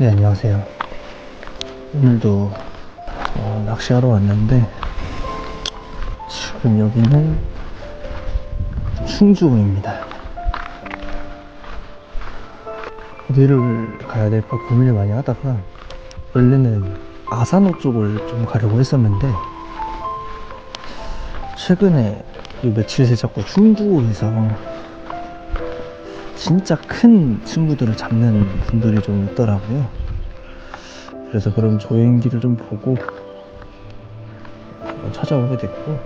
네, 안녕하세요. 오늘도 어, 낚시하러 왔는데 지금 여기는 충주입니다. 어디를 가야 될까 고민을 많이 하다가 원래는 아산호 쪽을 좀 가려고 했었는데 최근에 이 며칠 새 자꾸 충주에서 진짜 큰 친구들을 잡는 분들이 좀 있더라고요. 그래서 그런 조행기를 좀 보고 어, 찾아오게 됐고.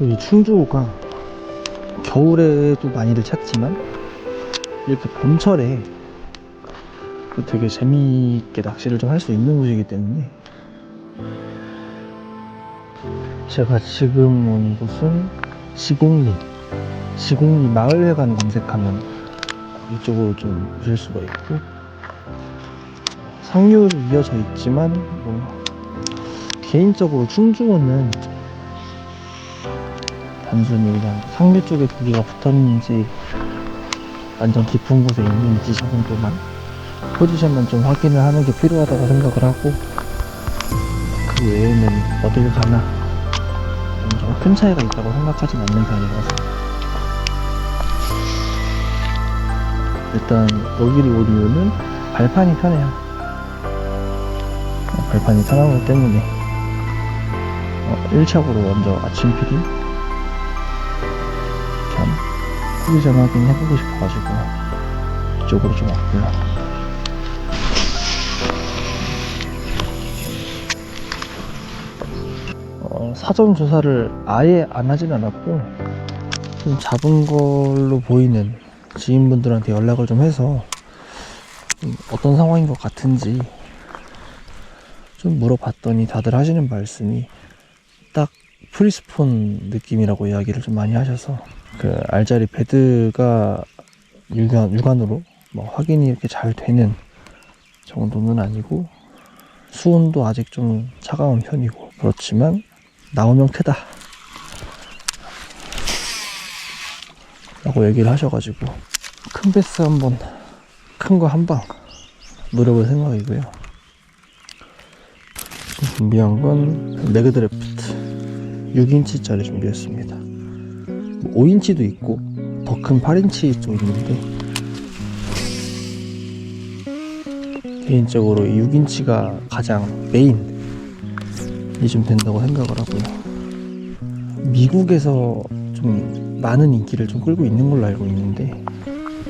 이 충주호가 겨울에도 많이들 찾지만 이렇게 봄철에 또 되게 재미있게 낚시를 좀 할 수 있는 곳이기 때문에 제가 지금 온 곳은 시곡리 시곡리 마을회관 검색하면 이쪽으로 좀 보실 수가 있고 상류로 이어져 있지만 뭐 개인적으로 충주호는 단순히 그냥 상류 쪽에 고기가 붙었는지 완전 깊은 곳에 있는지 정도만 포지션만 좀 확인을 하는 게 필요하다고 생각을 하고 그 외에는 어딜 가나 좀 큰 차이가 있다고 생각하진 않는 편이라서. 일단 여기를 올 이유는 발판이 편해요. 어, 발판이 것 때문에. 어, 1차적으로 먼저 아침 피디 참 포지션 확인 해보고 싶어가지고 이쪽으로 좀 왔고요. 어, 사전 조사를 아예 안 하진 않았고 좀 잡은 걸로 보이는 지인분들한테 연락을 좀 해서 좀 어떤 상황인 것 같은지 좀 물어봤더니 다들 하시는 말씀이 딱 프리스폰 느낌이라고 이야기를 좀 많이 하셔서 그 알짜리 베드가 육안, 육안으로 뭐 확인이 이렇게 잘 되는 정도는 아니고 수온도 아직 좀 차가운 편이고 그렇지만 나오면 크다 라고 얘기를 하셔가지고 큰 베스 한번 큰 거 한 방 노려볼 생각이고요 준비한 건 레그드래프트 6인치짜리 준비했습니다. 5인치도 있고 더 큰 8인치 도 있는데 개인적으로 이 6인치가 가장 메인이 좀 된다고 생각을 하고요. 미국에서 좀 많은 인기를 좀 끌고 있는 걸로 알고 있는데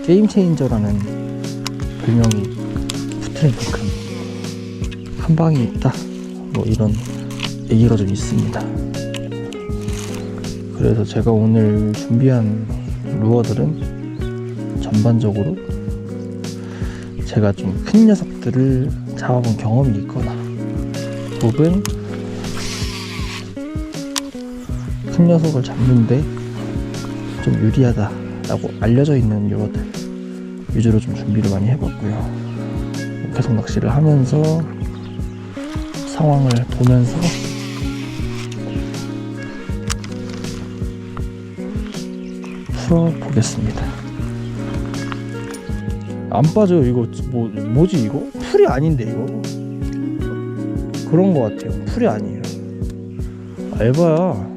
게임 체인저라는 별명이 붙을 만큼 한 방이 있다 뭐 이런 얘기가 좀 있습니다 그래서 제가 오늘 준비한 루어들은 전반적으로 제가 좀 큰 녀석들을 잡아본 경험이 있거나 혹은 큰 녀석을 잡는데 좀 유리하다라고 알려져 있는 유어들 위주로 좀 준비를 많이 해봤고요. 계속 낚시를 하면서 상황을 보면서 풀어보겠습니다. 안 빠져요 이거. 뭐 뭐지 이거? 풀이 아닌데 이거? 그런 거 같아요. 풀이 아니에요. 알바야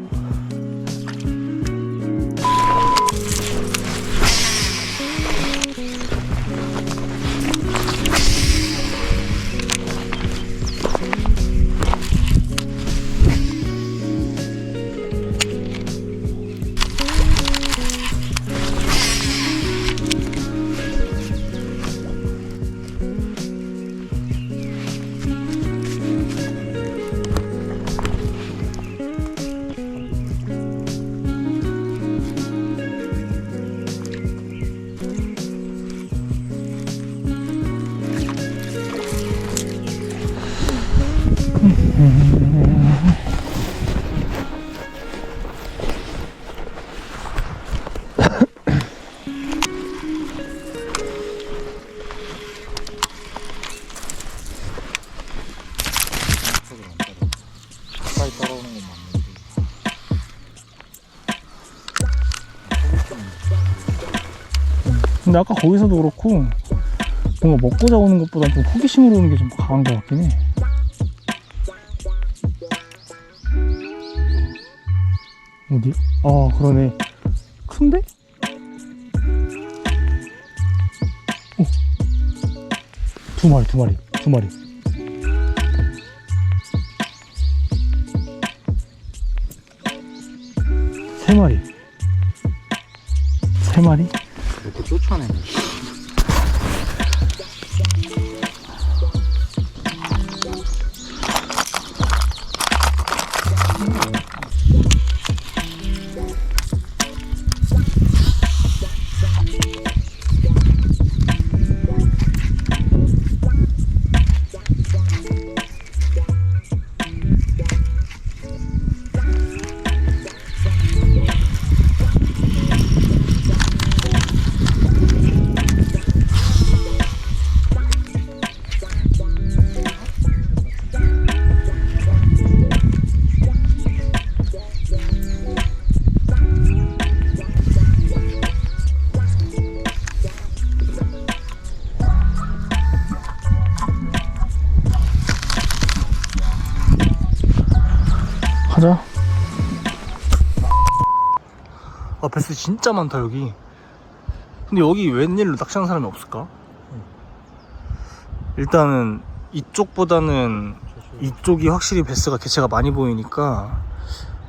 근데 아까 거기서도 그렇고 뭔가 먹고 자 오는 것보다 좀 호기심으로 오는 게 좀 강한 것 같긴 해. 어디? 아 그러네. 큰데? 어. 두 마리, 두 마리, 두 마리. 세 마리. 세 마리? 이 진짜 많다, 여기. 근데 여기 웬일로 낚시하는 사람이 없을까? 일단은 이쪽보다는 이쪽이 확실히 배스가 개체가 많이 보이니까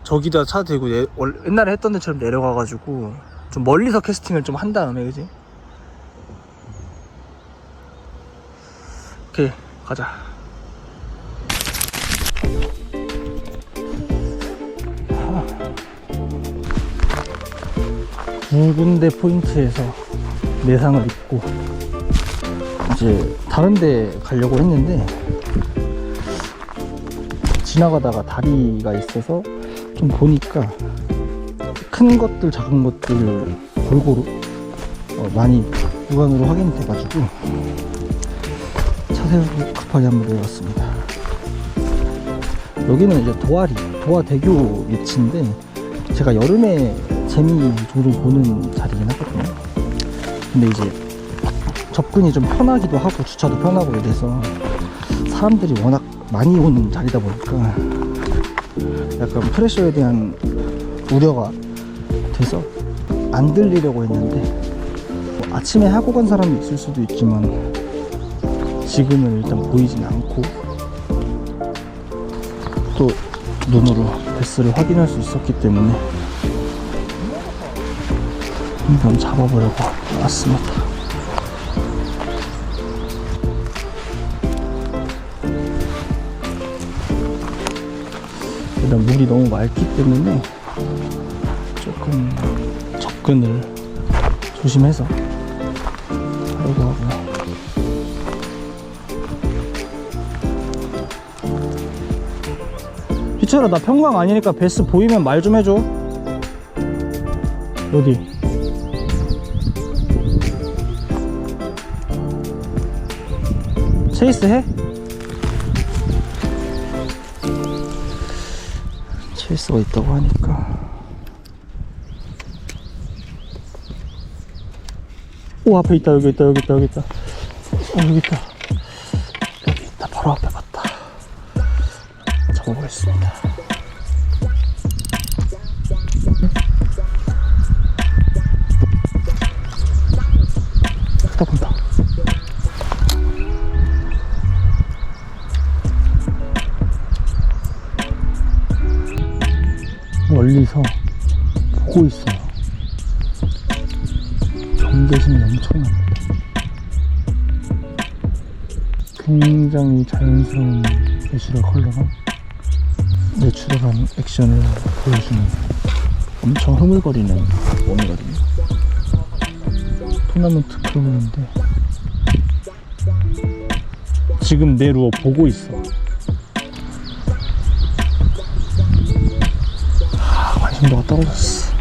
저기다 차 대고 예- 월- 옛날에 했던 데처럼 내려가가지고 좀 멀리서 캐스팅을 좀 한 다음에, 그지? 오케이, 가자. 두 군데 포인트에서 내상을 입고 이제 다른 데 가려고 했는데 지나가다가 다리가 있어서 좀 보니까 큰 것들 작은 것들 골고루 어, 많이 육안으로 확인이 돼가지고 차 세우고 급하게 한번 내려갔습니다. 여기는 이제 도화리 도화대교 위치인데 제가 여름에 재미 종종 보는 자리긴 하거든요. 근데 이제 접근이 좀 편하기도 하고 주차도 편하고 이래서 사람들이 워낙 많이 오는 자리다 보니까 약간 프레셔에 대한 우려가 돼서 안 들리려고 했는데 뭐 아침에 하고 간 사람이 있을 수도 있지만 지금은 일단 보이진 않고 또 눈으로 베스를 확인할 수 있었기 때문에 한번 잡아보려고 왔습니다. 일단 물이 너무 맑기 때문에 조금 접근을 조심해서 희철아 나 평강 아니니까 베스 보이면 말 좀 해줘 어디? 체이스 해? 체이스가 있다고 하니까 오 앞에 있다 여기 있다 여기 있다 여기 있다 어 여기 있다 잡아보겠습니다 크다 본다 멀리서 보고 있어요. 경계심이 엄청납니다. 굉장히 자연스러운 내추럴 컬러랑 내추럴한 액션을 보여주는 엄청 흐물거리는 몸이거든요. 토너먼트 크루인데 지금 내 루어 보고 있어. 아, 관심도가 떨어졌어.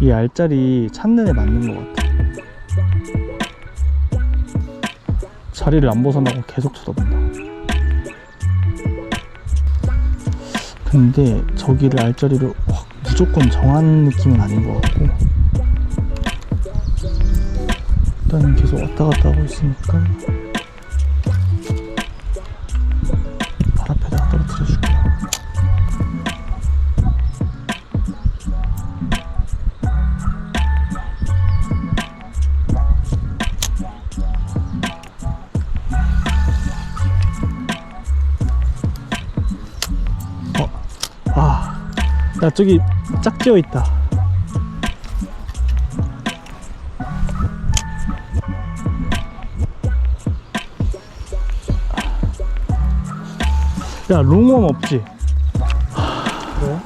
이 알짜리 찾는 애 맞는 것 같아. 자리를 안 벗어나고 계속 쳐다본다. 근데 저기를 알자리로 확 무조건 정한 느낌은 아닌 것 같고 일단은 계속 왔다 갔다 하고 있으니까 야 저기 짝지어 있다. 야 롱웜 없지? 그래?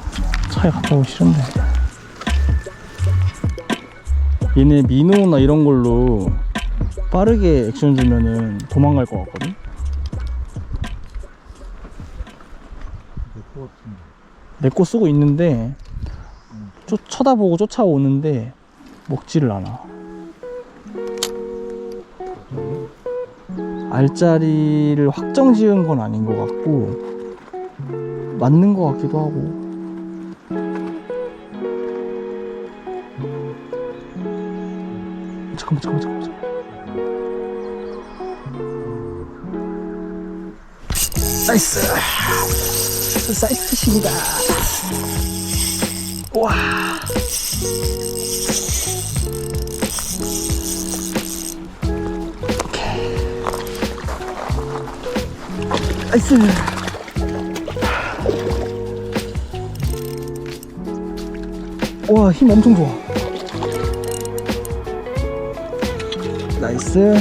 차에 갔다 오기 싫은데 얘네 미노나 이런 걸로 빠르게 액션 주면은 도망갈 것 같거든? 내 거 쓰고 있는데 쫓, 쳐다보고 쫓아오는데 먹지를 않아. 알짜리를 확정 지은 건 아닌 것 같고 맞는 것 같기도 하고. 잠깐만 잠깐만 잠깐만 나이스 사이트 피싱이다. 와. 오케이. 나이스 와 힘 엄청 좋아. 나이스.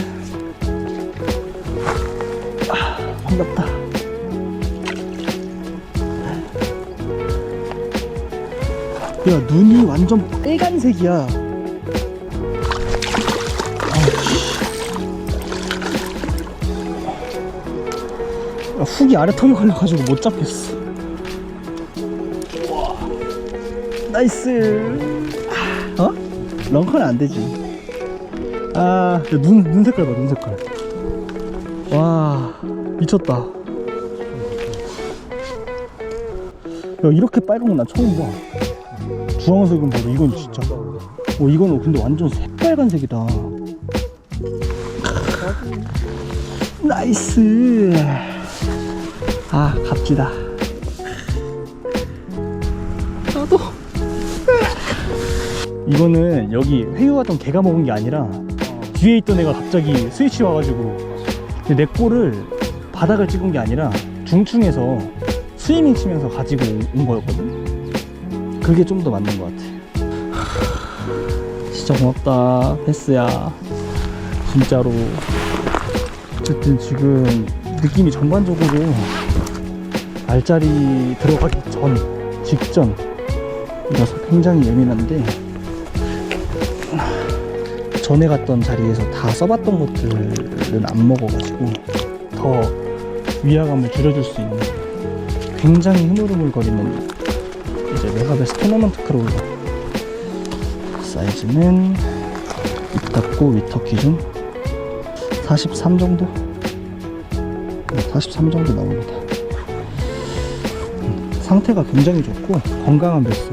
아, 반갑다 야 눈이 완전 빨간색이야 야, 훅이 아래 턱에 걸려가지고 못 잡겠어 우와. 나이스 어? 런커는 안 되지 아, 눈, 눈 색깔 봐, 눈 색깔. 와, 미쳤다. 야, 이렇게 빨간 건 나 처음 봐. 주황색은 바로 이건 진짜. 어, 이거는 근데 완전 새빨간색이다. 나이스. 아, 값지다. 나도. 이거는 여기 회유하던 개가 먹은 게 아니라 뒤에 있던 애가 갑자기 스위치 와가지고 내 골을 바닥을 찍은 게 아니라 중층에서 스위밍 치면서 가지고 온 거였거든 그게 좀 더 맞는 것 같아. 진짜 고맙다 패스야. 진짜로. 어쨌든 지금 느낌이 전반적으로 알짜리 들어가기 전 직전 이라서 굉장히 예민한데 전에 갔던 자리에서 다 써봤던 것들은 안 먹어가지고 더 위화감을 줄여줄 수 있는 굉장히 흐물흐물거리는 이제 메가베스 토너먼트 크롤러 사이즈는 입 닫고 위턱 기준 43 정도? 네, 43 정도 나옵니다. 음, 상태가 굉장히 좋고 건강한 베스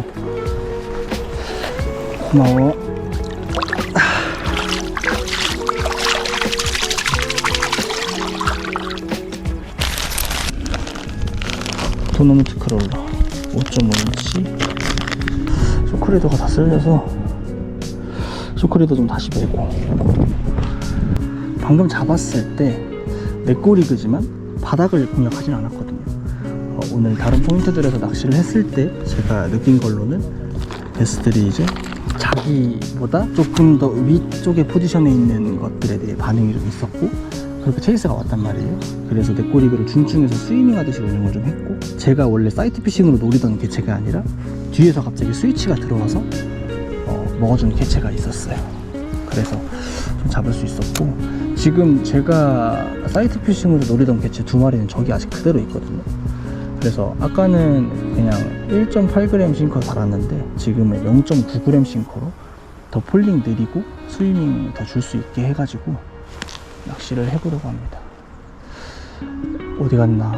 고마워. 토너먼트 크롤러 5.5인치 쇼크리더가 다 쓸려서 쇼크리더 좀 다시 매고. 방금 잡았을 때 내꼬리그지만 바닥을 공략하진 않았거든요. 어, 오늘 다른 포인트들에서 낚시를 했을 때 제가 느낀 걸로는 베스들이 이제 자기보다 조금 더 위쪽에 포지션에 있는 것들에 대해 반응이 좀 있었고 그렇게 체이스가 왔단 말이에요. 그래서 내 꼬리그를 중층에서 스위밍 하듯이 운영을 좀 했고 제가 원래 사이트 피싱으로 노리던 개체가 아니라 뒤에서 갑자기 스위치가 들어와서 어, 먹어주는 개체가 있었어요. 그래서 좀 잡을 수 있었고 지금 제가 사이트 피싱으로 노리던 개체 두 마리는 저기 아직 그대로 있거든요. 그래서 아까는 그냥 1.8g 싱커 달았는데 지금은 0.9g 싱커로 더 폴링 느리고 스위밍 더 줄 수 있게 해가지고 낚시를 해보려고 합니다. 어디 갔나?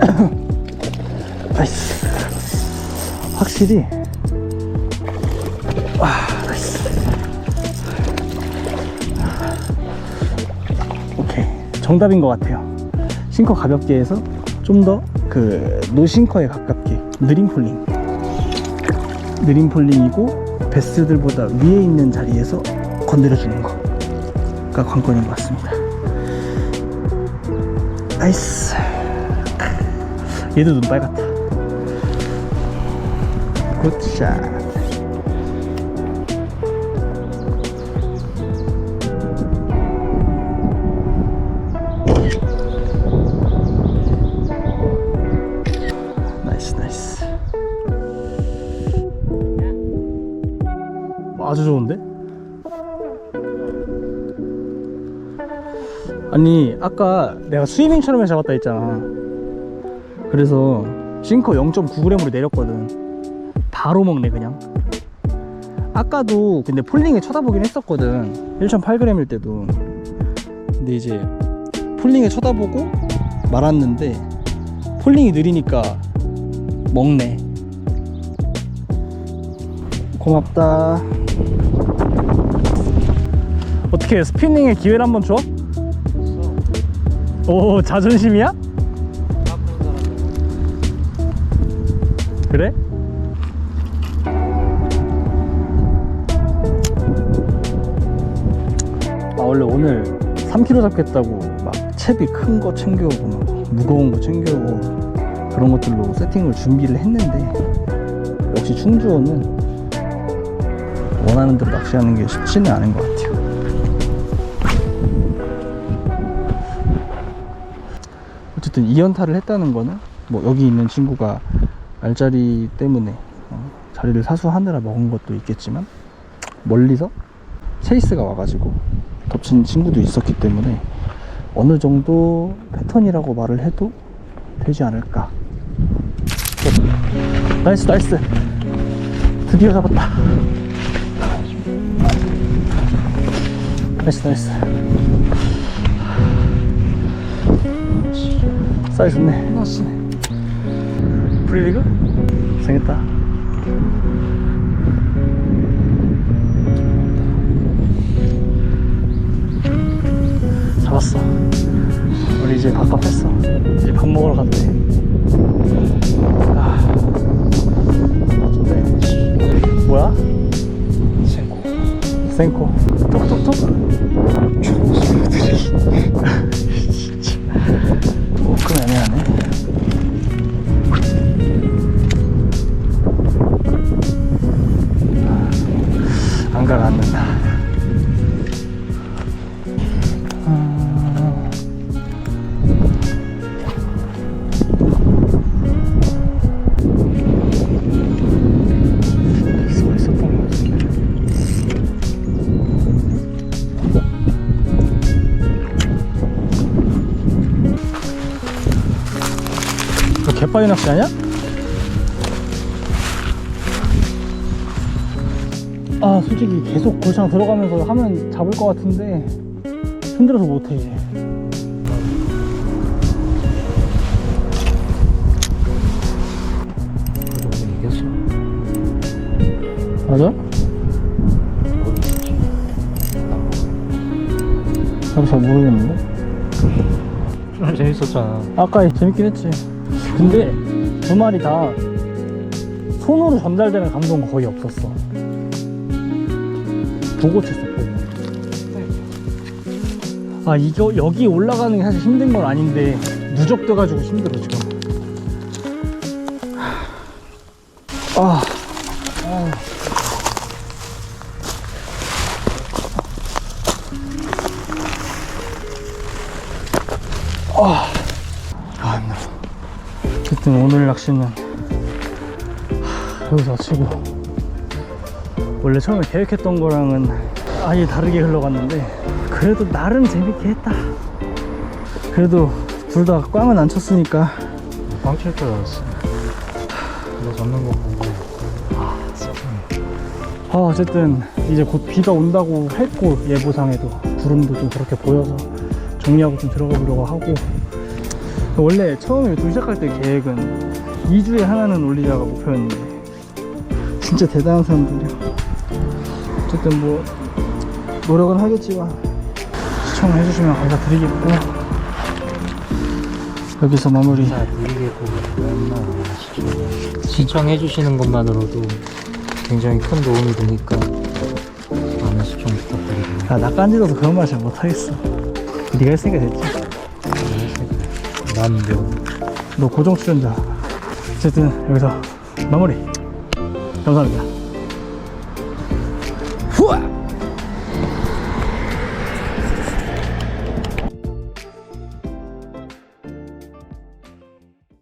확실히 정답인 것 같아요. 싱커 가볍게 해서 좀 더 그 노싱커에 가깝게 느린 폴링. 느린 폴링이고 베스들보다 위에 있는 자리에서 건드려주는 거가 관건인 것 같습니다. 나이스. 얘도 눈 빨갛다. 굿샷. 아니 아까 내가 스위밍처럼 해서 잡았다 했잖아. 그래서 싱커 0.9g으로 내렸거든. 바로 먹네 그냥. 아까도 근데 폴링에 쳐다보긴 했었거든. 1.8g일 때도. 근데 이제 폴링에 쳐다보고 말았는데 폴링이 느리니까 먹네. 고맙다. 어떻게 스피닝의 기회를 한번 줘? 오 자존심이야? 그래? 아 원래 오늘 3kg 잡겠다고 막 채비 큰 거 챙겨오고 막 무거운 거 챙겨오고 그런 것들로 세팅을 준비를 했는데 역시 충주호는 원하는 대로 낚시하는 게 쉽지는 않은 것 같아 어쨌든 2연타를 했다는 거는 뭐 여기 있는 친구가 알자리 때문에 어, 자리를 사수하느라 먹은 것도 있겠지만 멀리서 체이스가 와가지고 덮친 친구도 있었기 때문에 어느 정도 패턴이라고 말을 해도 되지 않을까. 오, 나이스 나이스 드디어 잡았다. 나이스 나이스 사이즈 좋네. 나이스 프리리그? 생겼다. 잡았어. 우리 이제 밥밥했어. 이제 밥 먹으러 돼 아, 뭐야? 생고 생코. 톡톡톡 조금 애매하네. 안 가라앉는다 그 개빠이 낚시 아니야? 아 솔직히 계속 골창 들어가면서 하면 잡을 것 같은데 힘들어서 못해. 이제 오늘 이겼어. 맞아? 나도 잘 모르겠는데? 좀 재밌었잖아. 아까 재밌긴 했지 근데 두 마리 다 손으로 전달되는 감동은 거의 없었어. 보고 쳤어 보고. 아 이거 여기 올라가는 게 사실 힘든 건 아닌데 누적돼가지고 힘들어 지금. 아. 아. 힘들어 어쨌든 오늘 낚시는 하, 여기서 치고 원래 처음에 계획했던 거랑은 아예 다르게 흘러갔는데 그래도 나름 재밌게 했다. 그래도 둘 다 꽝은 안 쳤으니까. 빵칠 줄 알았어. 너 잡는 거 보고. 아 세상에. 아 어쨌든 이제 곧 비가 온다고 했고 예보상에도 구름도 좀 그렇게 보여서 정리하고 좀 들어가 보려고 하고 원래 처음에 유튜브 시작할 때 계획은 2주에 하나는 올리자가 목표였는데 진짜 대단한 사람들이야. 어쨌든 뭐 노력은 하겠지만 시청을 해주시면 감사드리겠고 여기서 마무리. 자, 드리겠고 맨날 시청. 시청해 주시는 것만으로도 굉장히 큰 도움이 되니까 많은 시청 부탁드립니다. 야, 나 깐지러서 그런 말 잘 못하겠어. 네가 했으니까 됐지 난명 너 고정 출연자. 어쨌든 여기서 마무리. 감사합니다